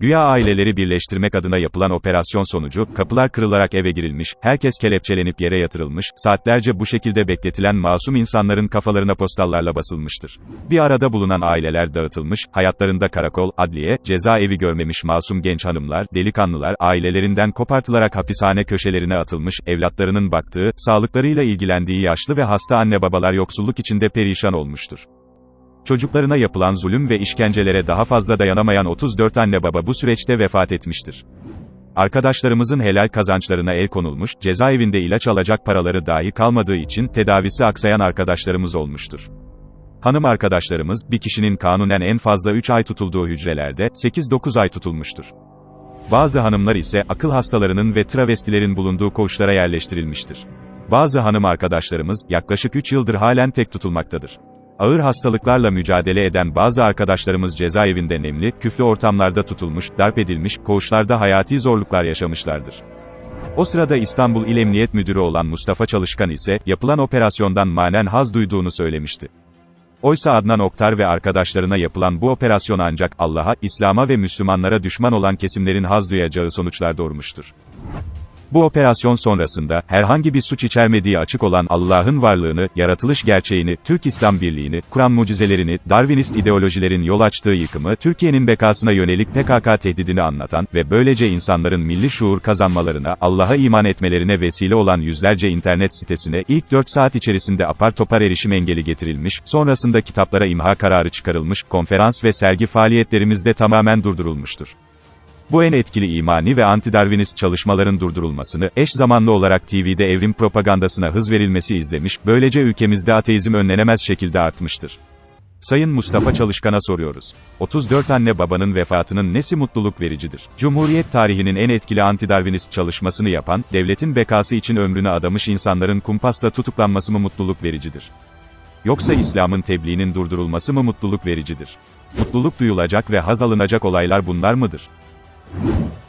Güya aileleri birleştirmek adına yapılan operasyon sonucu, kapılar kırılarak eve girilmiş, herkes kelepçelenip yere yatırılmış, saatlerce bu şekilde bekletilen masum insanların kafalarına postallarla basılmıştır. Bir arada bulunan aileler dağıtılmış, hayatlarında karakol, adliye, cezaevi görmemiş masum genç hanımlar, delikanlılar, ailelerinden kopartılarak hapishane köşelerine atılmış, evlatlarının baktığı, sağlıklarıyla ilgilendiği yaşlı ve hasta anne babalar yoksulluk içinde perişan olmuştur. Çocuklarına yapılan zulüm ve işkencelere daha fazla dayanamayan 34 anne baba bu süreçte vefat etmiştir. Arkadaşlarımızın helal kazançlarına el konulmuş, cezaevinde ilaç alacak paraları dahi kalmadığı için tedavisi aksayan arkadaşlarımız olmuştur. Hanım arkadaşlarımız, bir kişinin kanunen en fazla 3 ay tutulduğu hücrelerde, 8-9 ay tutulmuştur. Bazı hanımlar ise, akıl hastalarının ve travestilerin bulunduğu koğuşlara yerleştirilmiştir. Bazı hanım arkadaşlarımız, yaklaşık 3 yıldır halen tek tutulmaktadır. Ağır hastalıklarla mücadele eden bazı arkadaşlarımız cezaevinde nemli, küflü ortamlarda tutulmuş, darp edilmiş, koğuşlarda hayati zorluklar yaşamışlardır. O sırada İstanbul İl Emniyet Müdürü olan Mustafa Çalışkan ise, yapılan operasyondan manen haz duyduğunu söylemişti. Oysa Adnan Oktar ve arkadaşlarına yapılan bu operasyon ancak Allah'a, İslam'a ve Müslümanlara düşman olan kesimlerin haz duyacağı sonuçlar doğurmuştur. Bu operasyon sonrasında, herhangi bir suç içermediği açık olan Allah'ın varlığını, yaratılış gerçeğini, Türk İslam birliğini, Kur'an mucizelerini, Darwinist ideolojilerin yol açtığı yıkımı, Türkiye'nin bekasına yönelik PKK tehdidini anlatan ve böylece insanların milli şuur kazanmalarına, Allah'a iman etmelerine vesile olan yüzlerce internet sitesine ilk 4 saat içerisinde apar topar erişim engeli getirilmiş, sonrasında kitaplara imha kararı çıkarılmış, konferans ve sergi faaliyetlerimizde tamamen durdurulmuştur. Bu en etkili imani ve anti-Darwinist çalışmaların durdurulmasını, eş zamanlı olarak TV'de evrim propagandasına hız verilmesi izlemiş, böylece ülkemizde ateizm önlenemez şekilde artmıştır. Sayın Mustafa Çalışkan'a soruyoruz. 34 anne babanın vefatının nesi mutluluk vericidir? Cumhuriyet tarihinin en etkili anti-Darwinist çalışmasını yapan, devletin bekası için ömrünü adamış insanların kumpasla tutuklanması mı mutluluk vericidir? Yoksa İslam'ın tebliğinin durdurulması mı mutluluk vericidir? Mutluluk duyulacak ve haz alınacak olaylar bunlar mıdır? you